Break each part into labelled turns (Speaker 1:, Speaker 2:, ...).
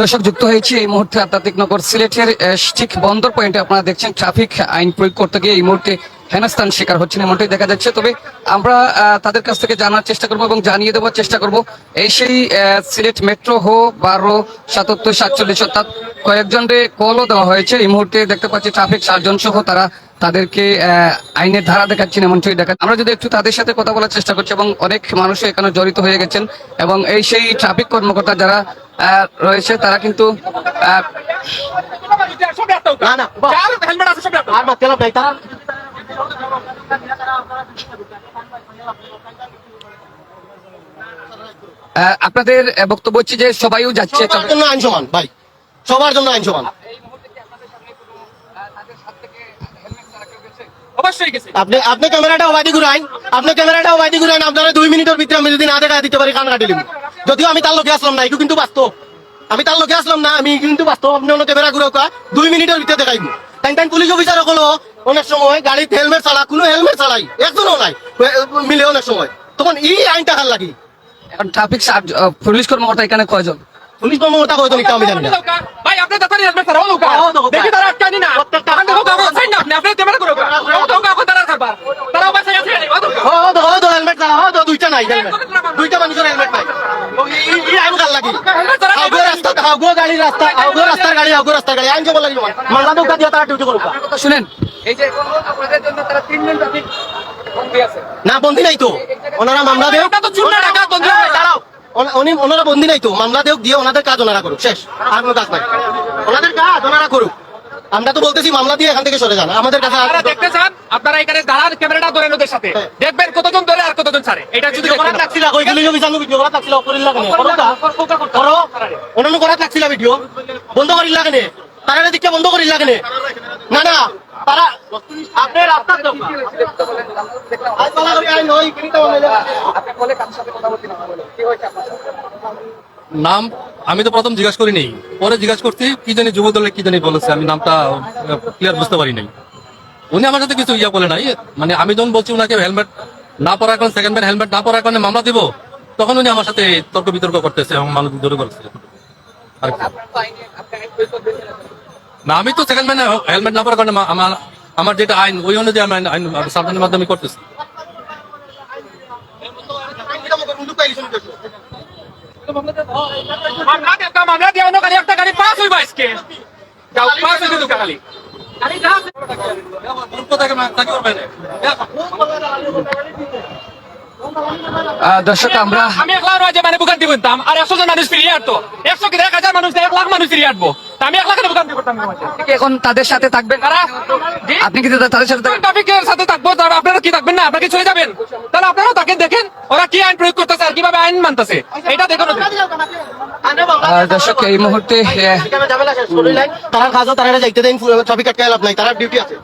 Speaker 1: দর্শক, যুক্ত হয়েছে এই মুহূর্তে আধ্যাত্মিক নগর সিলেটের ঠিক বন্দর পয়েন্টে আপনারা দেখছেন ট্রাফিক আইন প্রয়োগ করতে গিয়ে এই মুহূর্তে হেনস্থান শিকার হচ্ছেন এমনটাই দেখা যাচ্ছে। তবে আমরা তাদের কাছ থেকে জানার চেষ্টা করব এবং জানিয়ে দেওয়ার চেষ্টা করব, এই সেই সিলেট মেট্রো হো বারো সাতাত্তর সাতচল্লিশ অর্থাৎ কয়েকজনকে কলও দেওয়া হয়েছে। এই মুহূর্তে দেখতে পাচ্ছি ট্রাফিক সার্জন সহ তারা তাদেরকে আইনের ধারা দেখাচ্ছেন এমনটাই দেখা আমরা যদি একটু তাদের সাথে কথা বলার চেষ্টা করছি এবং অনেক মানুষ এখানে জড়িত হয়ে গেছেন এবং এই সেই ট্রাফিক কর্মকর্তা যারা রয়েছে তারা কিন্তু আপনাদের বক্তব্য হচ্ছে যে সবাইও যাচ্ছে।
Speaker 2: সবার জন্য আইন সমান ভাই। সবার জন্য আইন সমান।
Speaker 3: অবশ্যই গেছে।
Speaker 2: আপনি আপনি ক্যামেরাটা ওবাইদি ঘুরাইন আপনি ক্যামেরাটা ওবাইদি ঘুরাইন আপনারা দুই মিনিটের ভিতরে আমি যদি না দেখা দিতে পারি কান কাটি যদিও আমি তার লোকে আসলাম না একটু কিন্তু বাস্তব আমি তার লোকে আসলাম না আমি কিন্তু বাস্তব আপনি অন্য ক্যামেরা ঘুরে দুই মিনিটের ভিতরে দেখাইব তাই তাই পুলিশ অফিসার হলো অনেক সময় গাড়িতে হেলমেট চালা কোনো হেলমেট চালাই। একজনও নাই। মিলে অনেক সময়। তখন এই আইনটা হার লাগি।
Speaker 1: এখন ট্রাফিক পুলিশ কর্মকর্তা এখানে কয়জন
Speaker 2: পুলিশ কর্মকর্তা কয়তো নিতে আমি জানি না
Speaker 3: ভাই আপনি তাড়াতাড়ি আসবেন স্যার ও লোকা।
Speaker 2: ও লোকা।
Speaker 3: দেখি তারা আটকানি না আপনি দেখো কাগজ সাইন আপনি আপনি ক্যামেরা করো ও লোকা আপনি তারা খাবার তারা বাসা আছে ও লোকা।
Speaker 2: ও তো ও তো হেলমেট চালা ও দুইটা নাই হেলমেট। হাউগো গাড়ি রাস্তা হাউগো রাস্তার গাড়ি হাউগো রাস্তার গাড়ি। আইন যাব লাগিব মামলা দৌকা তারা ডিউটি করুক।
Speaker 1: শুনেন। এই যে আপনাদের জন্য তারা তিনজন ট্রাফিক বন্দী
Speaker 2: না বন্দি নাই তো। ওনারা মামলা
Speaker 3: এটা তো চুন্না টাকা বন্ধ
Speaker 2: দাঁড়াও। উনি- ওনারা বন্দি নাই তো। মামলা দিয়ে ওনাদের কাজ ওনারা করুক। শেষ। আর কোনো কাজ নাই। ওনাদের কাজ ওনারা করুক। আমরা তো বলতেছি মামলা দিয়ে এখান থেকে সরে যান। আমাদের কাছে
Speaker 3: আপনারা দেখতে চান আপনারা এখানে দাঁড়ান ক্যামেরাটা ধরেন ওদের সাথে।
Speaker 2: হ্যাঁ।
Speaker 3: দেখবেন কতজন ধরে আর কতজন ছাড়ে। এটা যদি
Speaker 2: করার লাগছিল কই পুলিশ অফিসার ভিডিও করা লাগছিল করিল লাগে করো করো অন্যান্য করার লাগছিল ভিডিও বন্ধ করিল লাগে নে। তারা দিকে বন্ধ করিল লাগে নে। না না তারা আপনি রাস্তা দোকা আজ বলা করি আই নই কিনতে বলে
Speaker 1: আপনি বলে কার সাথে কথা বলতে না বলে কি হয়েছে আপনার?
Speaker 4: নাম আমি তো প্রথম জিজ্ঞাসা করি নাই পরে জিজ্ঞাসা করছি, কি জানি যুব দলে কি জানি বলেছে, আমি নামটা ক্লিয়ার বুঝতে পারি নাই। উনি আমার সাথে কিছু ইয়া বলে নাই মানে আমি যখন বলছি ওনাকে হেলমেট না পরার কারণে সেকেন্ড ব্যান্ড হেলমেট না পরার কারণে মামলা দিব, তখন উনি আমার সাথে তর্ক বিতর্ক করতেছে এবং মানুষ জোরে করছে আর না, আমি তো সেকেন্ড ব্যান্ড হেলমেট না পরার কারণে আমার আমার যেটা আইন, ওই অনুযায়ী আমি আইন, সাবধানের মাধ্যমে করতেছি।
Speaker 3: যাও খালি
Speaker 1: দর্শক, আমরা
Speaker 3: আমি এক লাখ রাজে মানে বুকান দিব আর একশো জন মানুষ ফিরিয়ে আটতো একশো কি এক হাজার মানুষ এক লাখ মানুষ ফিরিয়ে আটবো তা আমি এক লাখের বুকান দিব
Speaker 1: এখন তাদের সাথে থাকবেন?
Speaker 3: তারা
Speaker 1: আপনি কি তাদের সাথে
Speaker 3: ট্রাফিকের সাথে থাকব তারা আপনারা কি থাকবেন না? আপনারা কি চলে যাবেন? তাহলে আপনারাও তাকে দেখেন ওরা কি আইন প্রয়োগ করতেছে আর কীভাবে আইন মানতেছে? এটা দেখুন
Speaker 1: দর্শক এই মুহূর্তে
Speaker 2: তারা কাজও তারা যাইতে দেন ট্রাফিক আটকায় লাভ নাই তারা ডিউটি আছে।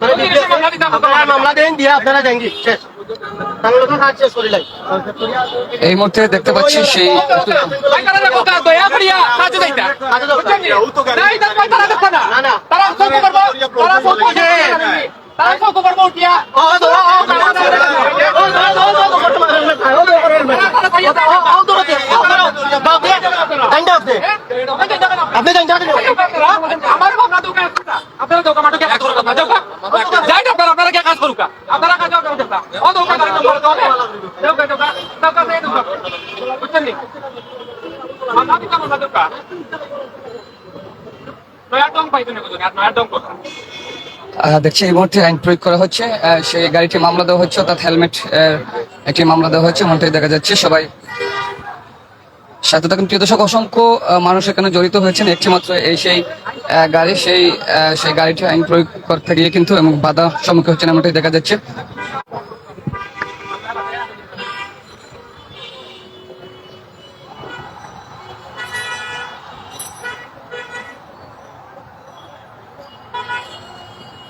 Speaker 2: তারা duty আছে।
Speaker 3: মামলা দিতে
Speaker 2: আপনারা মামলা দেন দিয়ে আপনারা শেষ।
Speaker 1: এই মুহূর্তে দেখতে পাচ্ছি সেই
Speaker 3: তারা ডং কোথাও?
Speaker 1: আহ, দেখছি এই মুহূর্তে আইন প্রয়োগ করা হচ্ছে। সেই গাড়িটি মামলা দেওয়া হচ্ছে অর্থাৎ হেলমেট একটি মামলা দেওয়া হচ্ছে। এমনটাই দেখা যাচ্ছে সবাই সাথে থাকুন। প্রিয় দর্শক অসংখ্য মানুষ এখানে জড়িত হয়েছেন। একটি মাত্র এই সেই গাড়ি সেই সেই গাড়িটি আইন প্রয়োগ করতে গিয়ে কিন্তু এবং বাধা সম্মুখীন হচ্ছেন এমনটাই দেখা যাচ্ছে।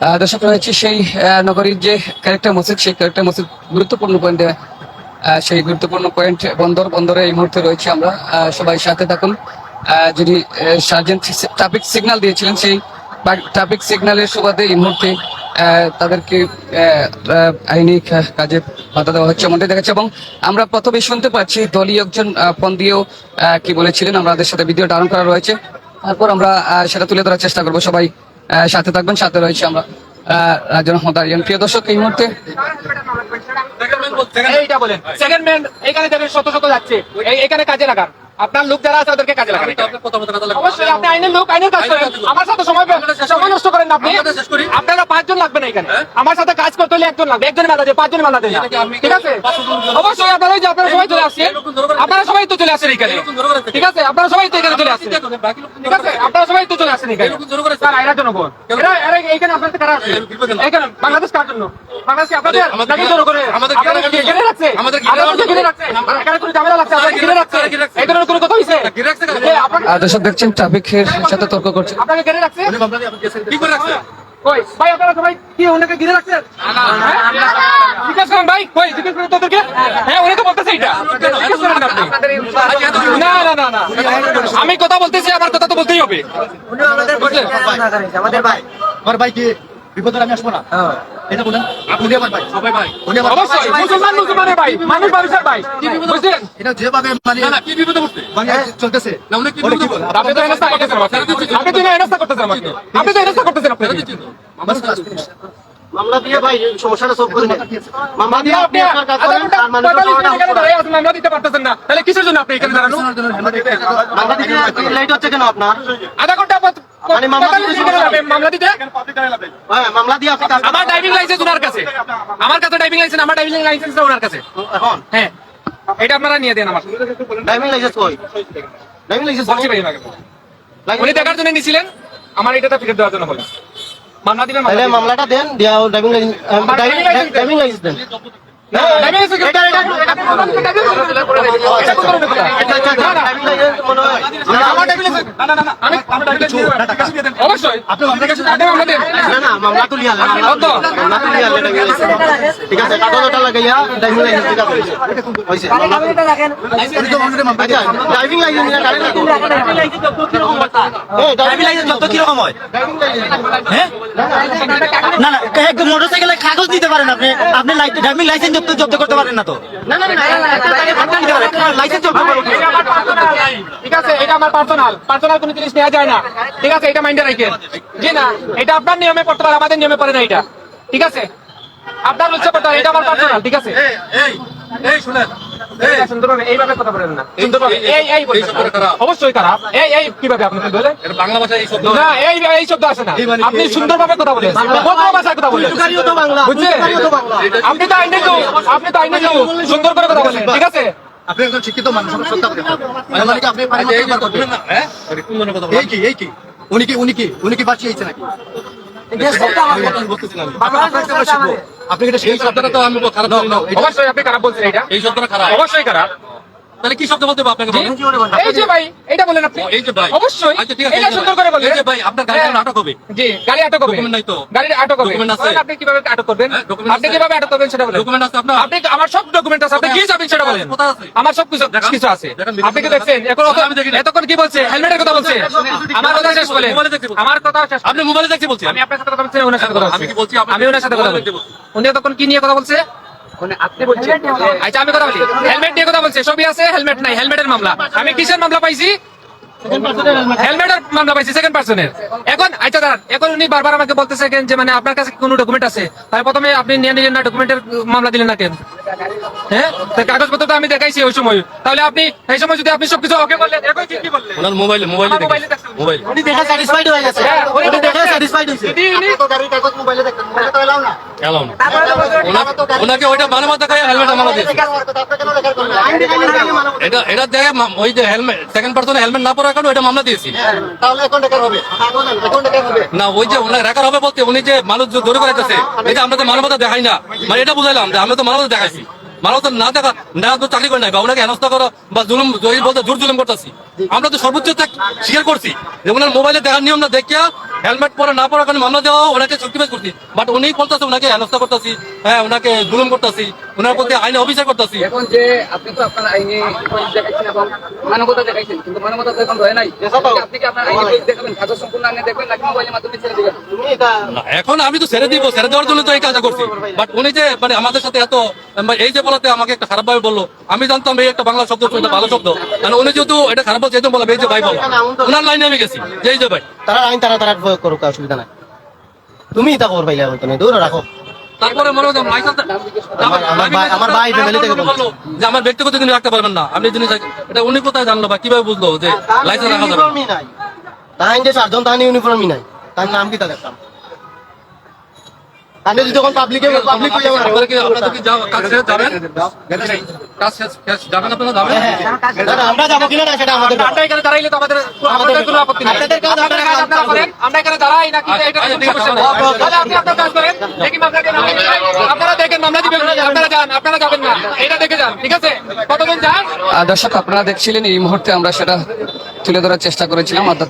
Speaker 1: দর্শক, রয়েছে সেই নগরীর যে ক্যারেক্টার মসজিদ, সেই ক্যারেক্টার মসজিদ গুরুত্বপূর্ণ পয়েন্টে সেই গুরুত্বপূর্ণ পয়েন্ট বন্দর, বন্দরে এই মুহূর্তে রয়েছে আমরা সবাই সাথে থাকুন। যদি সার্জেন্ট ট্রাফিক সিগন্যাল দিয়েছিলেন, সেই ট্রাফিক সিগন্যালের সুবাদে এই মুহূর্তে তাদেরকে আইনি কাজে বাধা দেওয়া হচ্ছে এমনটাই দেখাচ্ছে। এবং আমরা প্রথমে শুনতে পাচ্ছি দলীয় একজন ফোন দিয়েও কি বলেছিলেন। আমাদের সাথে ভিডিও ধারণ করা রয়েছে। তারপর আমরা সেটা তুলে ধরার চেষ্টা করব সবাই। সাথে থাকবেন সাথে রয়েছে আমরা আহ, রাজন প্রিয় দর্শক এই মুহূর্তে
Speaker 3: এইটা বলেন। সেকেন্ড ম্যান এখানে যাবেন শত শত যাচ্ছে। এখানে কাজে লাগান। আপনার লোক যারা আছে ওদেরকে কাজে লাগান অবশ্যই আপনি আইনের লোক আইনের কাজ করেন। আমার সাথে সময় সময় নষ্ট করেন আপনি। আপনারা পাঁচজন লাগবে না এখানে। আমার সাথে কাজ করতে হলে একজন লাগবে। একজন মেলা দেয় পাঁচজন মেলা দেয়। ঠিক আছে? অবশ্যই আপনারা ওই যে আপনারা সবাই চলে আসছেন। আপনারা সবাই তো চলে আসেন এখানে। ঠিক আছে? আপনারা সবাই তো এখানে চলে আসছেন। ঠিক আছে? আপনারা সবাই তো চলে আসেন এখানে। স্যার এরা জনগণ। এরা এরা এখানে আপনাদের কারা আছে? এখানে বাংলাদেশ কার জন্য? বাংলাদেশ আপনাদের?
Speaker 4: আমাদের
Speaker 3: নাকি জনগণের? রাখছে
Speaker 4: আমাদের
Speaker 3: রাখছে এখানে কোনো ঝামেলা লাগছে? আপনাদের ঘিরে রাখছে এই
Speaker 1: দর্শক দেখছেন ট্রাফিকের সাথে তর্ক করছে
Speaker 3: আপনাকে ঘিরে রাখছে?
Speaker 4: কি করে রাখছে?
Speaker 3: কই? ভাই আপনারা সবাই কি ওনাকে ঘিরে রাখছেন? জিজ্ঞেস করেন ভাই কই? জিজ্ঞেস করেন তোদেরকে? হ্যাঁ উনি তো বলতেছে এটা। জিজ্ঞেস করেন আপনি। না না না না। আমি কথা বলতেছি আমার কথা তো বলতেই হবে।
Speaker 2: আমাদের ভাই। আমার ভাই কি? বিপদে আমি আসব না এটা বলেন আপনি আমার ভাই
Speaker 4: সবাই ভাই
Speaker 2: উনি আমার
Speaker 3: অবশ্যই মুসলমান মুসলমানের ভাই মানুষ মানুষের ভাই বুঝলেন
Speaker 2: এটা যেভাবে মানে
Speaker 4: না কি বিপদে
Speaker 2: চলতেছে
Speaker 4: না উনি কি বিপদে
Speaker 2: কি
Speaker 3: আপনি তো হেনস্থা করতেছেন আপনি তো হেনস্থা করতেছেন আমাকে আপনি তো হেনস্থা করতেছেন আপনি
Speaker 2: মামলা দিয়ে ভাই সমস্যাটা সলভ করে নেন মামলা দিয়ে আপনি আপনার কাজ করেন আর মানুষ
Speaker 3: মামলা দিতে পারতেছেন না তাহলে কিসের জন্য আপনি এখানে দাঁড়ানো
Speaker 2: মামলা দিতে লেট হচ্ছে কেন আপনার
Speaker 3: আধা ঘণ্টা
Speaker 2: মানে মামলা দিতে
Speaker 3: মামলা দিতে?
Speaker 2: হ্যাঁ মামলা দিয়ে আপনি
Speaker 3: আমার ড্রাইভিং লাইসেন্স ওনার কাছে। আমার কাছে ড্রাইভিং লাইসেন্স আমার ড্রাইভিং লাইসেন্স ওনার কাছে।
Speaker 2: এখন?
Speaker 3: হ্যাঁ। এটা আপনারা নিয়ে দেন আমার।
Speaker 2: ড্রাইভিং লাইসেন্স কই? ড্রাইভিং লাইসেন্স
Speaker 3: বলছি ভাই ওনাকে। উনি দেখার জন্য নিছিলেন আমার এটাটা ফিরে দেওয়ার জন্য বলি মামলা দিবেন
Speaker 2: মামলাটা দেন দিয়া ড্রাইভিং লাইসেন্স ড্রাইভিং লাইসেন্স দেন।
Speaker 3: ড্রাইভিং লাইসেন্স
Speaker 2: এটা এটা
Speaker 3: আপনি মামলা তো আপনি মামলা
Speaker 2: ঠিক আছে কাগজটা লাগাইয়া ড্রাইভিং লাইসেন্স ঠিক আছে। হইছে ড্রাইভিং লাইসেন্স না গাড়ি লাগবে ড্রাইভিং লাইসেন্স যত কি রকম হয়?
Speaker 5: না না একদম মোটরসাইকেলে কাগজ দিতে পারেন আপনি। আপনি ড্রাইভিং লাইসেন্স জব্দ জব্দ করতে পারেন না তো।
Speaker 2: না না না লাইসেন্স
Speaker 3: এটা আমার personal। ঠিক আছে এটা আমার পার্সোনাল পার্সোনাল কোনো জিনিস নেওয়া যায় না। ঠিক আছে এটা মাইন্ডে রাখেন। জি না এটা আপনার নিয়মে পড়তে পারে আমাদের নিয়মে পড়ে না এটা। ঠিক আছে? আপনার হচ্ছে পড়তে এটা আমার পার্সোনাল ঠিক আছে?
Speaker 4: এই এই এই শুনেন এই।
Speaker 3: এটা সুন্দরভাবে এইভাবে কথা বলেন না। সুন্দরভাবে
Speaker 4: এই-
Speaker 3: এই এই বলবেন
Speaker 4: এই শব্দটা খারাপ।
Speaker 3: অবশ্যই খারাপ। এই এই কীভাবে আপনি বলেন
Speaker 4: এটা বাংলা ভাষায় এই শব্দ
Speaker 3: না এই এই শব্দ আসে না। আপনি সুন্দরভাবে কথা বলেন। বঙ্গ ভাষায় কথা বলেন।
Speaker 2: তো
Speaker 3: বুঝছেন?
Speaker 2: গাড়িও তো বাংলা।
Speaker 3: আপনি তো আইনে আপনি তো আইনে সুন্দর করে কথা বলেন ঠিক আছে?
Speaker 2: আপনি একজন শিক্ষিত মানুষ আপনি মানে মানে
Speaker 4: আচ্ছা, হ্যাঁ?
Speaker 2: কি এই কি? উনি কি উনি কি উনি কি বাঁচিয়েছে নাকি? আপনি এটা সেই
Speaker 4: শব্দটা তো আমি খারাপ
Speaker 3: অবশ্যই আপনি খারাপ বলছেন এটা।
Speaker 4: এই শব্দটা খারাপ।
Speaker 3: অবশ্যই খারাপ।
Speaker 4: তাহলে কি শব্দ বলতে হবে আপনাকে?
Speaker 3: এই যে ভাই এটা বলেন আপনি।
Speaker 4: এই যে ভাই।
Speaker 3: অবশ্যই।
Speaker 4: আচ্ছা ঠিক আছে
Speaker 3: এটা সুন্দর। করে বলেন।
Speaker 4: এই যে ভাই আপনার গাড়ি
Speaker 3: হ্যাঁ।
Speaker 4: নাটক হবে।
Speaker 3: জি গাড়ি আটক হবে।
Speaker 4: Document নাই তো?
Speaker 3: গাড়ি আটক হবে।
Speaker 4: Document আছে?
Speaker 3: আপনি কীভাবে আটক করবেন?
Speaker 4: হ্যাঁ,
Speaker 3: আপনি? কীভাবে আটক করবেন সেটা বলেন।
Speaker 4: ডকুমেন্ট আছে আপনার।
Speaker 3: আপনি আমার সব ডকুমেন্ট আছে। আপনি কি যাবেন সেটা বলেন? আমার সব কিছু কিছু আছে। আপনি কি দেখছেন এখন অত-
Speaker 4: আমি দেখিনি।
Speaker 3: এতক্ষণ কি বলছে? হেলমেটের কথা বলছে? আমার কথা শেষ বলেন। আমার কথা শেষ
Speaker 4: আপনি মোবাইলে দেখতে বলছি।
Speaker 3: আমি আপনার সাথে কথা বলছি ওনার সাথে কথা বলছি।
Speaker 4: আমি কি বলছি?
Speaker 3: আমি ওনার সাথে কথা বলছি। উনি তখন কি নিয়ে কথা বলছে? বলছেন আচ্ছা আমি কথা বলি হেলমেট নিয়ে কথা বলছে। সবই আছে হেলমেট নাই হেলমেটের মামলা। আমি কিসের মামলা পাইছি? হেলমেটের মামলা পাইছি সেকেন্ড পার্সনের এখন আচ্ছা দাঁড়ান এখন উনি বারবার আমাকে বলতেছে কেন যে মানে আপনার কাছে কোনো ডকুমেন্ট আছে? তাই প্রথমে আপনি নিয়ে নিলেন না ডকুমেন্টের মামলা দিলেন না কেন? হ্যাঁ? কাগজপত্র তো আমি দেখাইছি ওই সময়। তাহলে আপনি এই সময় যদি আপনি সবকিছু ওকে বললেন এখন কি কি বললেন?
Speaker 4: ওনার মোবাইলে মোবাইলে
Speaker 3: আমার মোবাইলে
Speaker 4: দেখেছি
Speaker 3: দেখছেন।
Speaker 4: মোবাইল
Speaker 2: উনি দেখে স্যাটিসফাইড হয়ে গেছে।
Speaker 3: হ্যাঁ, উনি
Speaker 2: উনি স্যাটিসফাইড হয়েছে।
Speaker 3: যদি উনি-
Speaker 2: তো গাড়ির কাগজ মোবাইলে দেখেন মোবাইলে তো এলাও না।
Speaker 4: এলাও না। ওনাকে ওইটা মানবা দেখায় হেলমেট দিয়েছে।
Speaker 2: মানব
Speaker 4: এটা এটা দেখে ওই যে হেলমেট সেকেন্ড পার্সনে হেলমেট না পরার ওইটা মামলা দিয়েছি।
Speaker 2: তাহলে হবে। হবে।
Speaker 4: না ওই যে ওনার রেকার হবে বলতে উনি যে মানুষ দৌড়ে করাইতেছে এই যে আমরা তো মানবতা দেখাই না। মানে এটা বুঝাইলাম যে আমরা তো মানবতা দেখাইছি। মানবতা না দেখা না তো চাকরি করে নাই বা ওনাকে হেনস্থা করো বা জুলুম বলতে জোর জুলুম করতেছি। আমরা তো সর্বোচ্চ ত্যাগ স্বীকার করছি। যে ওনার মোবাইলে দেখার নিয়ম না দেখিয়া হেলমেট পরে না পরার কারণে মামলা দেওয়া ওনাকে চুক্তিবাজ করছি। বাট উনি বলতেছে ওনাকে হেনস্থা করতেছি হ্যাঁ ওনাকে জুলুম করতেছি ওনার প্রতি আইনে অফিসার করতেছি।
Speaker 1: এখন যে আপনি তো আপনার আইনি দেখাইছেন এবং মানবতা দেখাইছেন কিন্তু মানবতা তো এখন রয়ে নাই। আপনি কি আপনার আইনি দেখাবেন? কাগজ সম্পূর্ণ আইনে দেখবেন নাকি মোবাইলের মাধ্যমে ছেড়ে দিবেন?
Speaker 4: এখন আমি তো ছেড়ে দিব ছেড়ে দেওয়ার জন্য তো এই কাজটা করছি। বাট উনি যে মানে আমাদের সাথে এত মানে এই যে বলাতে আমাকে একটা খারাপ ভাবে বলল আমি জানতাম এই একটা বাংলা শব্দ এটা ভালো শব্দ। কারণ উনি যেহেতু এটা খারাপ বলছে এই বললাম এই যে ভাই বলো। ওনার লাইনে আমি গেছি। যে এই যে ভাই।
Speaker 2: তারা আইন তারা তারা প্রয়োগ করুক অসুবিধা নাই। তুমি এটা করবাই হয়তো না দূরে রাখো।
Speaker 4: তারপরে মনে হতো লাইসেন্স
Speaker 2: আমার- আমার ভাই- আমার থেকে বলছে।
Speaker 4: যে আমার ব্যক্তিগত কিন্তু রাখতে পারবেন না। আপনি জিনিস এটা উনি কোথায় জানলো বা কীভাবে বুঝলো যে লাইসেন্স রাখা যাবে না?
Speaker 2: ইউনিফর্মই নাই। তাই যে চারজন তাহলে ইউনিফর্মই নাই। তার নাম কি তাহলে যদি তখন পাবলিকে পাবলিক হয়ে যাবে
Speaker 4: আপনাদের কি আপনাদের কি যাও- কাজ শেষ যাবেন? কাজ শেষ শেষ যাবেন আপনারা যাবেন?
Speaker 2: আমরা যাব কিনা না সেটা আমাদের
Speaker 3: আমরা এখানে দাঁড়াইলে তো আমাদের আমাদের কোনো আপত্তি নেই।
Speaker 2: আপনাদের কাজ
Speaker 3: আপনাদের কাজ আপনারা করেন আমরা এখানে দাঁড়াই না এটা সমস্যা নেই তাহলে আপনি আপনার কাজ করেন দেখি মামলা দেন আপনারা দেখেন মামলা দিবেন আপনারা যান আপনারা যাবেন না। এটা দেখে যান ঠিক আছে? কতদিন যান?
Speaker 1: দর্শক আপনারা দেখছিলেন এই মুহূর্তে আমরা সেটা তুলে ধরার চেষ্টা করেছিলাম অর্থাৎ